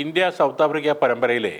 India south Africa പരമ്പരയിലെ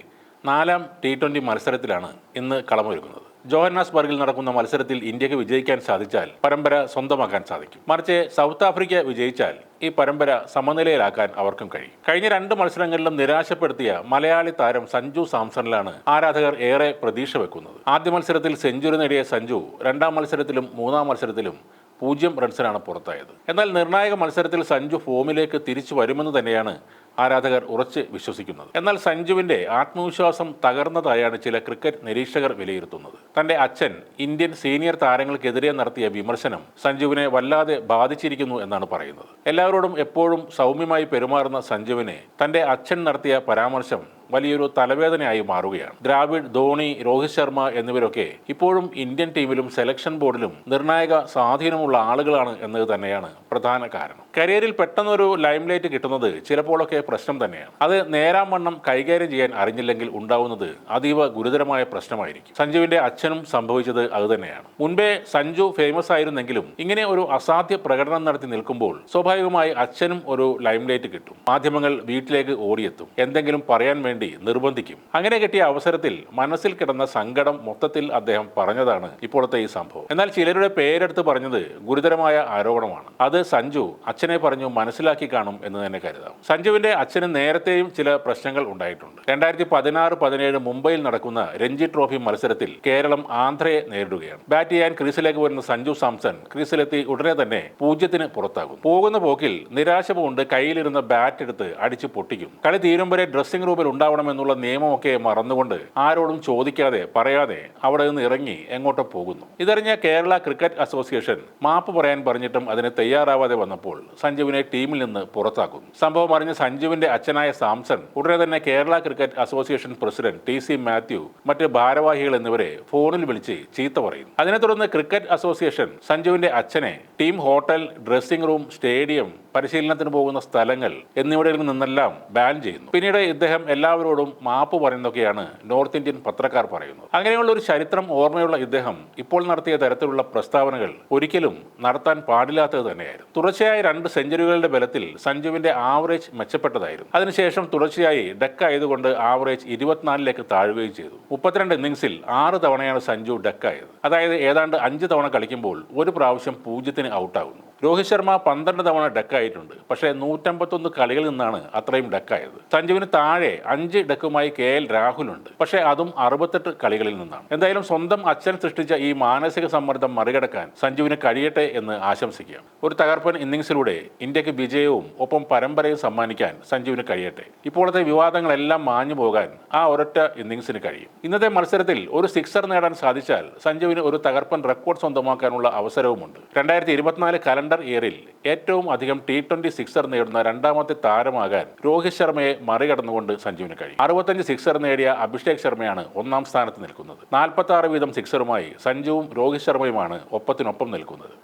നാലാം T twenty മത്സരത്തിലാണ് ഇന്ന് കളമൊരുക്കുന്നത്. ജോഹന്നാസ്ബർഗിൽ നടക്കുന്ന മത്സരത്തിൽ ഇന്ത്യയ്ക്ക് വിജയിക്കാൻ സാധിച്ചാൽ പരമ്പര സ്വന്തമാക്കാൻ സാധിക്കും. മറിച്ച് സൗത്ത് ആഫ്രിക്ക വിജയിച്ചാൽ ഈ പരമ്പര സമനിലയിലാക്കാൻ അവർക്കും കഴിയും. കഴിഞ്ഞ രണ്ട് മത്സരങ്ങളിലും നിരാശപ്പെടുത്തിയ മലയാളി താരം സഞ്ജു സാംസണിലാണ് ആരാധകർ ഏറെ പ്രതീക്ഷ വെക്കുന്നത്. ആദ്യ മത്സരത്തിൽ സെഞ്ചുറി നേടിയ സഞ്ജു രണ്ടാം മത്സരത്തിലും മൂന്നാം മത്സരത്തിലും പൂജ്യം റൺസിനാണ് പുറത്തായത്. എന്നാൽ നിർണായക മത്സരത്തിൽ സഞ്ജു ഫോമിലേക്ക് തിരിച്ചു വരുമെന്ന് തന്നെയാണ് ആരാധകർ ഉറച്ച് വിശ്വസിക്കുന്നത്. എന്നാൽ സഞ്ജുവിന്റെ ആത്മവിശ്വാസം തകർന്നതായാണ് ചില ക്രിക്കറ്റ് നിരീക്ഷകർ വിലയിരുത്തുന്നത്. തന്റെ അച്ഛൻ ഇന്ത്യൻ സീനിയർ താരങ്ങൾക്കെതിരെ നടത്തിയ വിമർശനം സഞ്ജുവിനെ വല്ലാതെ ബാധിച്ചിരിക്കുന്നു എന്നാണ് പറയുന്നത്. എല്ലാവരോടും എപ്പോഴും സൗമ്യമായി പെരുമാറുന്ന സഞ്ജുവിനെ തന്റെ അച്ഛൻ നടത്തിയ പരാമർശം വലിയൊരു തലവേദനയായി മാറുകയാണ്. ദ്രാവിഡ് ധോണി രോഹിത് ശർമ്മ എന്നിവരൊക്കെ ഇപ്പോഴും ഇന്ത്യൻ ടീമിലും സെലക്ഷൻ ബോർഡിലും നിർണായക സ്വാധീനമുള്ള ആളുകളാണ് എന്നത് തന്നെയാണ് പ്രധാന കാരണം. കരിയറിൽ പെട്ടെന്നൊരു ലൈംലൈറ്റ് കിട്ടുന്നത് ചിലപ്പോഴൊക്കെ പ്രശ്നം തന്നെയാണ്. അത് നേരാം വണ്ണം കൈകാര്യം ചെയ്യാൻ അറിഞ്ഞില്ലെങ്കിൽ ഉണ്ടാവുന്നത് അതീവ ഗുരുതരമായ പ്രശ്നമായിരിക്കും. സഞ്ജുവിന്റെ അച്ഛനും സംഭവിച്ചത് അതുതന്നെയാണ് മുൻപേ സഞ്ജു ഫേമസ് ആയിരുന്നെങ്കിലും ഇങ്ങനെ ഒരു അസാധ്യ പ്രകടനം നടത്തി നിൽക്കുമ്പോൾ സ്വാഭാവികമായി അച്ഛനും ഒരു ലൈംലൈറ്റ് കിട്ടും. മാധ്യമങ്ങൾ വീട്ടിലേക്ക് ഓടിയെത്തും. എന്തെങ്കിലും പറയാൻ വേണ്ടി നിർബന്ധിക്കും. അങ്ങനെ കിട്ടിയ അവസരത്തിൽ മനസ്സിൽ കിടന്ന സങ്കടം മൊത്തത്തിൽ അദ്ദേഹം പറഞ്ഞതാണ് ഇപ്പോഴത്തെ ഈ സംഭവം. എന്നാൽ ചിലരുടെ പേരെടുത്ത് പറഞ്ഞത് ഗുരുതരമായ ആരോപണമാണ്. അത് സഞ്ജു അച്ഛനെ പറഞ്ഞു മനസ്സിലാക്കി കാണും എന്ന് തന്നെ കരുതാം. സഞ്ജുവിന്റെ അച്ഛന് നേരത്തെയും ചില പ്രശ്നങ്ങൾ ഉണ്ടായിട്ടുണ്ട്. രണ്ടായിരത്തി പതിനാറ് പതിനേഴ് മുംബൈയിൽ നടക്കുന്ന രഞ്ജി ട്രോഫി മത്സരത്തിൽ കേരളം ആന്ധ്രയെ നേരിടുകയാണ്. ബാറ്റ് ചെയ്യാൻ ക്രീസിലേക്ക് വരുന്ന സഞ്ജു സാംസൺ ക്രീസിലെത്തി ഉടനെ തന്നെ പൂജ്യത്തിന് പുറത്താകും. പോകുന്ന പോക്കിൽ നിരാശ പൂണ്ട് കയ്യിലിരുന്ന ബാറ്റ് എടുത്ത് അടിച്ചു പൊട്ടിക്കും. കളി തീരും വരെ ഡ്രസ്സിംഗ് റൂമിൽ ഉണ്ടാവണമെന്നുള്ള നിയമമൊക്കെ മറന്നുകൊണ്ട് ആരോടും ചോദിക്കാതെ പറയാതെ അവിടെ നിന്ന് ഇറങ്ങി എങ്ങോട്ടോ പോകുന്നു. ഇതറിഞ്ഞ കേരള ക്രിക്കറ്റ് അസോസിയേഷൻ മാപ്പ് പറയാൻ പറഞ്ഞിട്ടും അതിന് തയ്യാറാവാതെ വന്നപ്പോൾ സഞ്ജുവിനെ ടീമിൽ നിന്ന് പുറത്താക്കുന്നു. സംഭവം അറിഞ്ഞ സഞ്ജുവിന്റെ അച്ഛനായ സാംസൺ ഉടനെ തന്നെ Kerala cricket association president T C Mathew മറ്റ് ഭാരവാഹികൾ എന്നിവരെ ഫോണിൽ വിളിച്ച് ചീത്ത പറയുന്നു. അതിനെ തുടർന്ന് ക്രിക്കറ്റ് അസോസിയേഷൻ സഞ്ജുവിന്റെ അച്ഛനെ team hotel dressing room stadium പരിശീലനത്തിന് പോകുന്ന സ്ഥലങ്ങൾ എന്നിവിടങ്ങളിൽ നിന്നെല്ലാം ബാൻ ചെയ്യുന്നു. പിന്നീട് ഇദ്ദേഹം എല്ലാവരോടും മാപ്പ് പറയുന്നതൊക്കെയാണ് നോർത്ത് ഇന്ത്യൻ പത്രക്കാർ പറയുന്നത്. അങ്ങനെയുള്ള ഒരു ചരിത്രം ഓർമ്മയുള്ള ഇദ്ദേഹം ഇപ്പോൾ നടത്തിയ തരത്തിലുള്ള പ്രസ്താവനകൾ ഒരിക്കലും നടത്താൻ പാടില്ലാത്തത് തന്നെയായിരുന്നു. തുടർച്ചയായ രണ്ട് സെഞ്ചുറികളുടെ ബലത്തിൽ സഞ്ജുവിന്റെ ആവറേജ് മെച്ചപ്പെട്ടതായിരുന്നു. അതിനുശേഷം തുടർച്ചയായി ഡക്ക് ആയതുകൊണ്ട് ആവറേജ് ഇരുപത്തിനാലിലേക്ക് താഴുകയും ചെയ്തു. മുപ്പത്തിരണ്ട് ഇന്നിംഗ്സിൽ ആറ് തവണയാണ് സഞ്ജു ഡക്കായത്. അതായത് ഏതാണ്ട് അഞ്ച് തവണ കളിക്കുമ്പോൾ ഒരു പ്രാവശ്യം പൂജ്യത്തിന് ഔട്ടാകുന്നു. രോഹിത് ശർമ്മ പന്ത്രണ്ട് തവണ ഡക്കായിട്ടുണ്ട്. പക്ഷേ നൂറ്റമ്പത്തൊന്ന് കളികളിൽ നിന്നാണ് അത്രയും ഡക്കായത്. സഞ്ജുവിന് താഴെ അഞ്ച് ഡക്കുമായി കെ എൽ രാഹുലുണ്ട്. പക്ഷേ അതും അറുപത്തെട്ട് കളികളിൽ നിന്നാണ്. എന്തായാലും സ്വന്തം അച്ഛൻ സൃഷ്ടിച്ച ഈ മാനസിക സമ്മർദ്ദം മറികടക്കാൻ സഞ്ജുവിന് കഴിയട്ടെ എന്ന് ആശംസിക്കാം. ഒരു തകർപ്പൻ ഇന്നിംഗ്സിലൂടെ ഇന്ത്യയ്ക്ക് വിജയവും ഒപ്പം പരമ്പരയും സമ്മാനിക്കാൻ സഞ്ജുവിന് കഴിയട്ടെ. ഇപ്പോഴത്തെ വിവാദങ്ങളെല്ലാം മാഞ്ഞു പോകാൻ ആ ഒരൊറ്റ ഇന്നിംഗ്സിന് കഴിയും. ഇന്നത്തെ മത്സരത്തിൽ ഒരു സിക്സർ നേടാൻ സാധിച്ചാൽ സഞ്ജുവിന് ഒരു തകർപ്പൻ റെക്കോർഡ് സ്വന്തമാക്കാനുള്ള അവസരവുമുണ്ട്. രണ്ടായിരത്തി ഇരുപത്തിനാല് കലണ്ടർ ഇയറിൽ ഏറ്റവും അധികം ടി ട്വന്റി സിക്സർ നേടുന്ന രണ്ടാമത്തെ താരമാകാൻ രോഹിത് ശർമ്മയെ മറികടന്നുകൊണ്ട് സഞ്ജുവിന് കഴിയും. അറുപത്തഞ്ച് സിക്സർ നേടിയ അഭിഷേക് ശർമ്മയാണ് ഒന്നാം സ്ഥാനത്ത് നിൽക്കുന്നത്. നാൽപ്പത്തി വീതം സിക്സറുമായി സഞ്ജുവും രോഹിത് ശർമ്മയുമാണ് ഒപ്പത്തിനൊപ്പം നിൽക്കുന്നത്.